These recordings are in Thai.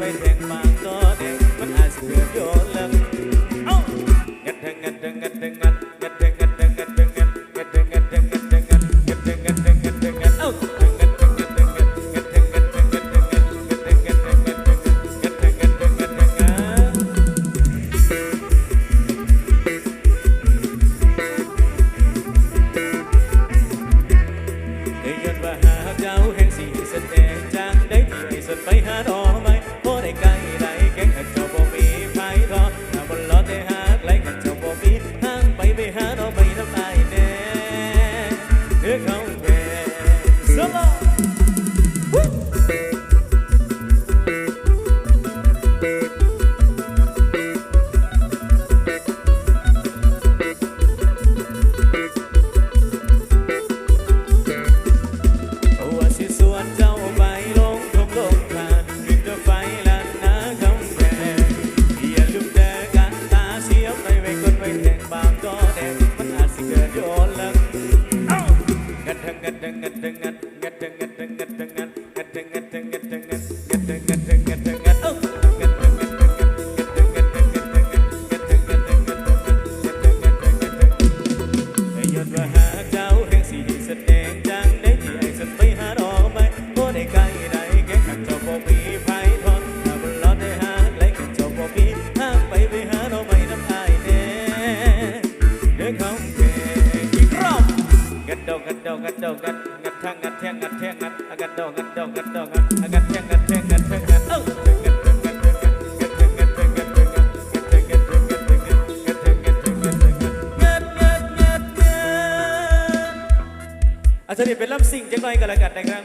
me อาจจะนี่เป็นลำสิ่งจังหน่อยก็แล้วกันนะครับ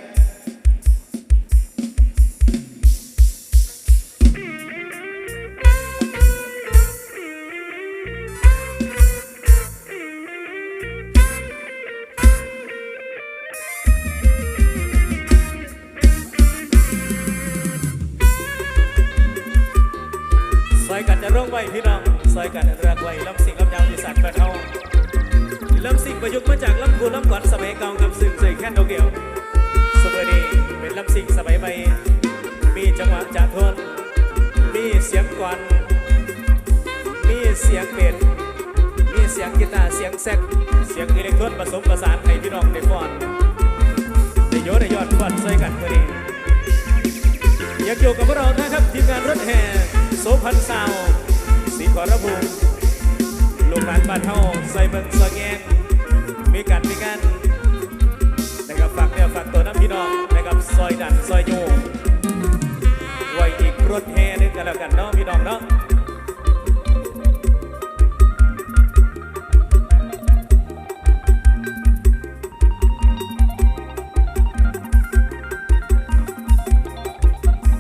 ซอยกันจะร่วงไว้พี่น้องซอยกันรือกไว้ลำสิ่งลำยาวอีสานกระเทา ลำสิ่งประยุกต์มาจากลำคูลำก่อนสมัยเก่ากับซึ่งใส่แค่นโดเกียวสมัยนี้เป็นลำสิ่งสมัยใหม่มีจังหวะจาทนมีเสียงกลอนมีเสียงเบสมีเสียงกีตาร์เสียงแซกเสียงอิเล็กทรอนผสมผสานให้พี่น้องได้ฟอนได้โยนได้ยอดฟอนซอยกันเพื่อนี้อยากอยู่กับพวกเรานะครับทีมงานรถแห่โสพันซาวสีขอระบุ ลูกหลานบ้านเฮาใส่เบิ่งซอยแงงมีกันมีกันนะครับฝากเนี่ยฝากตัวน้ำพี่น้องนะครับซอยดันซอยโยงไว้อีกรถแห่นึงกันแล้วกันเนาะพี่น้องเนาะ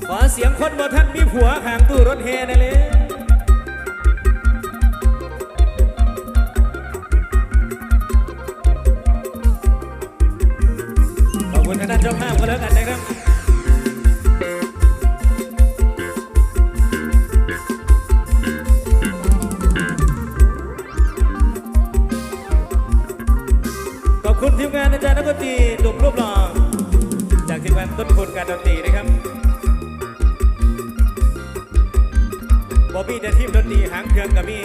ขอเสียงคนบ่ท่านมีผัวข้างตู้รถแห่ได้เลยางด้านเจ้าภาพก็แล้วกันนะครับขอบคุณทีมงานอาจารย์นักดนตรีหนุ่มรูปหล่อจากทีมงานต้นคนการดนตรีนะครับบอบบี้เดนทีมดนตรีหางเครื่องกับมี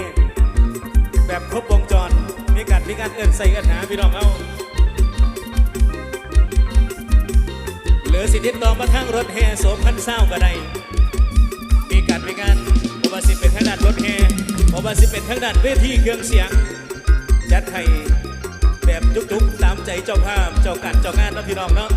แบบครบวงจร มีการมีการเอินใส่เอินหาพี่น้องเอา เหลือสิทธิ์ติดต่อมาทางรถแห่โสมพันเศร้าก็ได้มีการมีงานบว่าสิเป็นทางด้านรถแห่บว่าสิเป็นทางด้านเวทีเครื่องเสียง จัดให้แบบจุกๆตามใจเจ้าภาพเจ้ากันเจ้างานเนาะพี่น้องเนาะ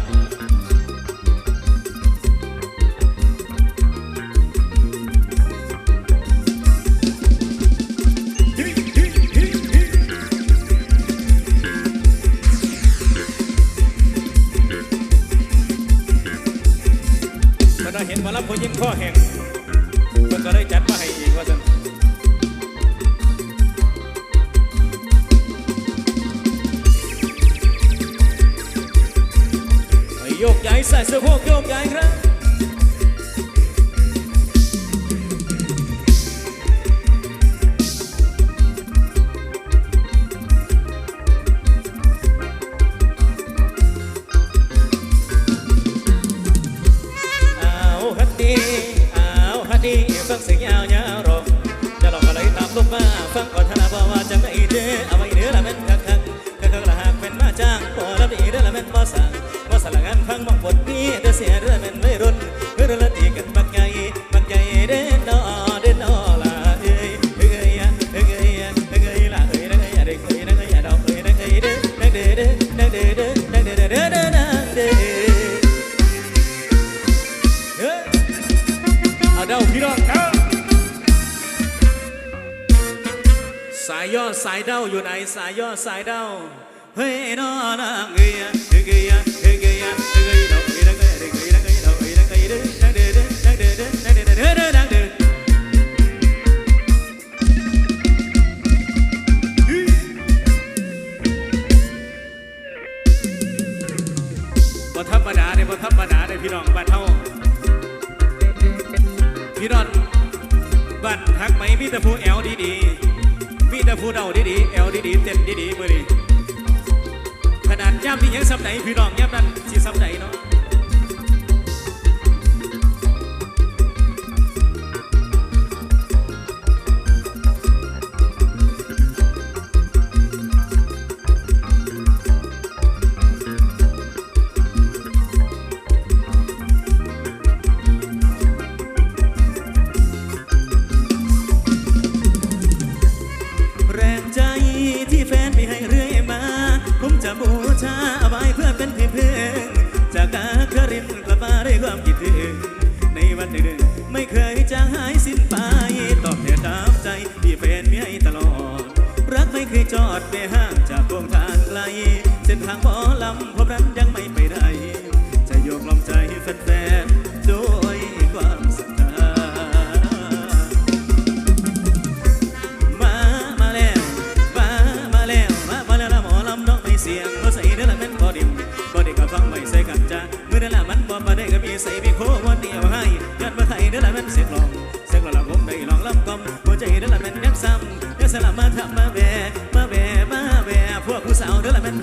ใส่เสื้อโพกโยกย้ายครับฟังเสียงยาวยาวรอจะลองอะไรตามลงมาฟังก่อนทนาบอกว่าจะไม่เจอเอาไว้เนื้อละแม่นคักคักคักคักละหากเป็นมาจ้างพอรับดีเด้อละแม่นบ่สา สายย่อสายเด้าอยู่ไหนสายย่อสายเด้าเฮ้ยนอนางเอ้ยเฮ้ยเอ้ยเฮ้ยเอ้ยเฮ้ยเอ้ยดอกเอ้ยนังเอ้ยเอ้ยนังเอ้ยดอกเอ้ยนังเอ้ยเด้อนังเด้อเด้อนังเด้อเด้อนังเด้อเด้อเด้อนังเด้อบ่ธรรมดาเด้บ่ธรรมดาเด้พี่น้องบ้านเฮาพี่น้องบ้านฮักไหมมีแต่ผู้แอลดีๆมี แต่ผู้เดาดีๆเอลดีๆเต้นดีๆเมื่อดีขนาดย่ำที่ยังซ้ำไหนพี่น้องย่ำนั้นสิซ้ำไหนเนาะ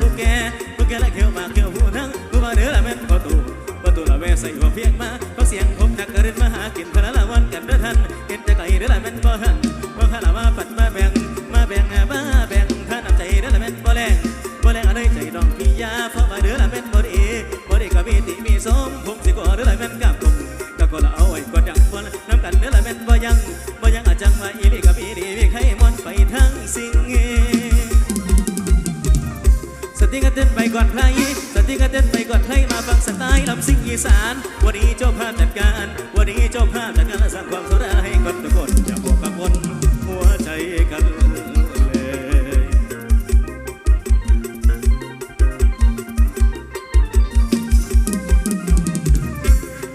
ผู้แก่ผู้แก่และเขียวมาเขียวผู้ทั้งผู้มาเด้อละแม่นประตูประตูละแวใส่หัวเพียงมาเขาเสียงผมนักกระเด็นมาหากินพละละวันกันเด้อท่านเห็นแต่ไกลเด้อละแม่นบ่ฮะ ก่อนใครสติกระเต้นไปก่อนใครมาฟังสไตล์ลำซิ่งอีสาน วันนี้เจ้าภาพจัดการ วันนี้เจ้าภาพจัดการและสร้างความสุขให้กับทุกคนอย่าบอกกังวลหัวใจกันเลย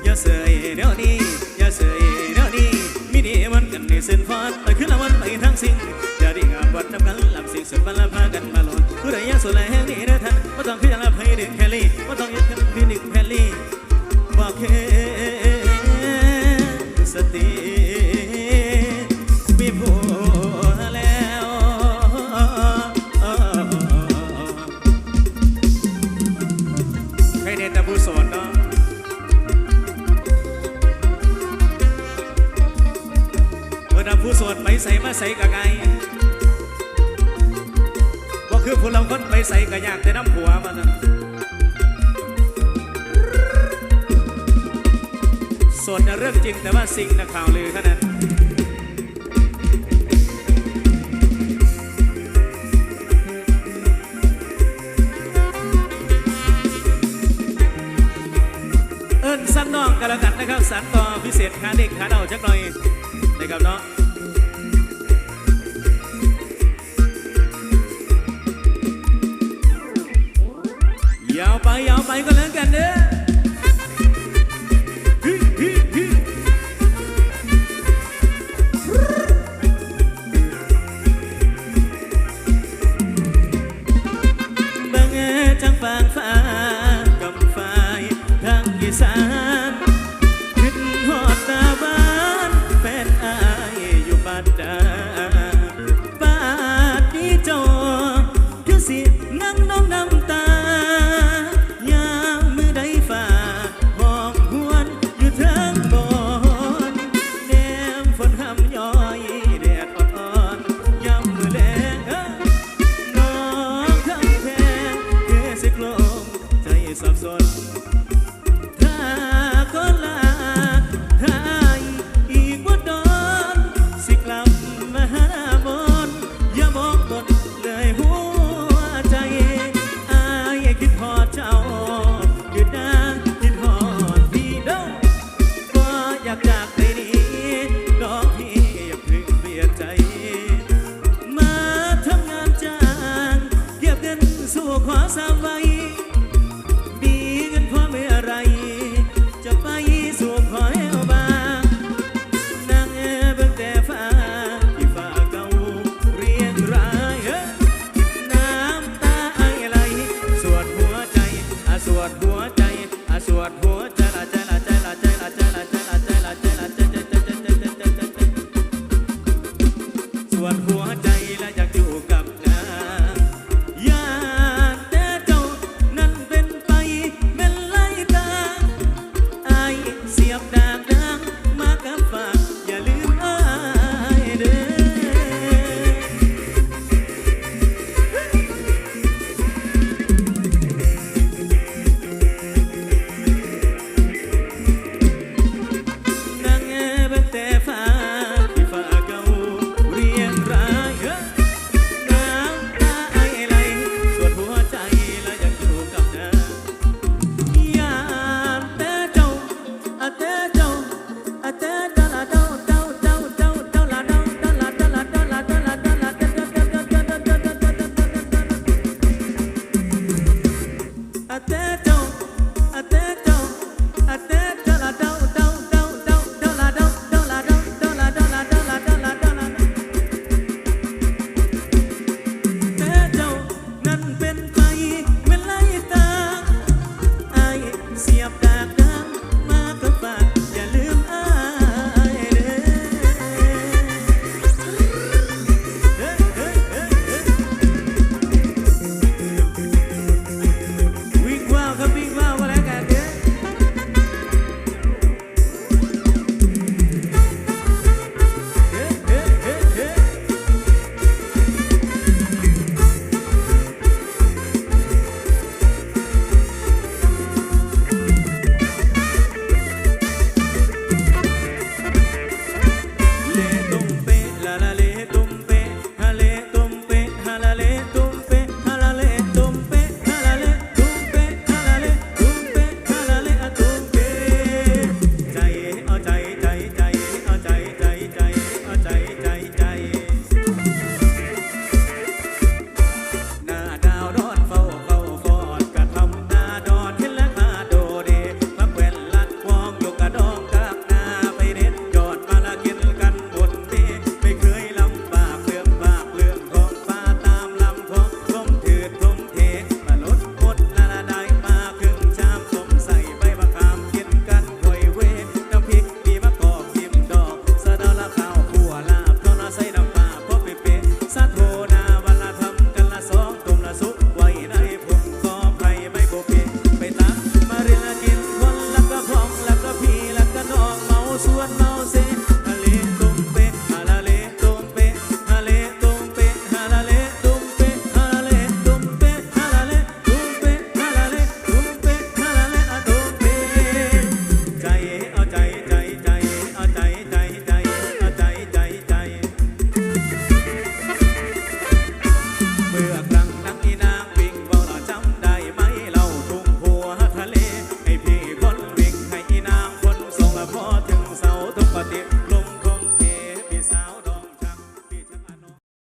อย่าเสยเดี๋ยวนี้อย่าเสยเดี๋ยวนี้มีดีมันกันในเส้นฟอนไปขึ้นละวันไปทั้งสิ่งอย่าได้งานวัดทำกันลำสิ่งสุดวันลพากันมาหลอนผู้ใดอยากสุดแล ว่าต้องขึ้นละให้ดึงแคลี่ว่าต้องยึดขึ้นพี่ดึงแคลี่บอกแค่สติมีผัวแล้วใครเน้นแต่ผู้โสดเนาะเมื่อผู้โสดไปใส่มาใส่กะไง คือผู้เราคนไปใส่กระยากแต่น้ำผัวมันนะโสดนเรื่องจริงแต่ว่าสิ่งนะข่าวลือเท่านั้นเอิ้นสั่งน้องกันแล้วกันนะครับสันต่อพิเศษขาเด็กขาเดาจักหน่อยนะครับเนาะ ยาวไปยาวไปก็แล้วกันเด้อบังเอิญจังฟางฟ้ากับฟทางอีสาน สับสนถ้าคนลาถ้าอีกบ่นสิกลับมาหาบนอย่าบอกบดเลยหัวใจอายคิดพอเจ้าอยู่นะคิดพอพี่ด้อบ่อยากจากไปนี้นองพี่อยาเพิ่งเบียนใจ มาทำงานจ้างเก็บเงินสู่ขอสามไว้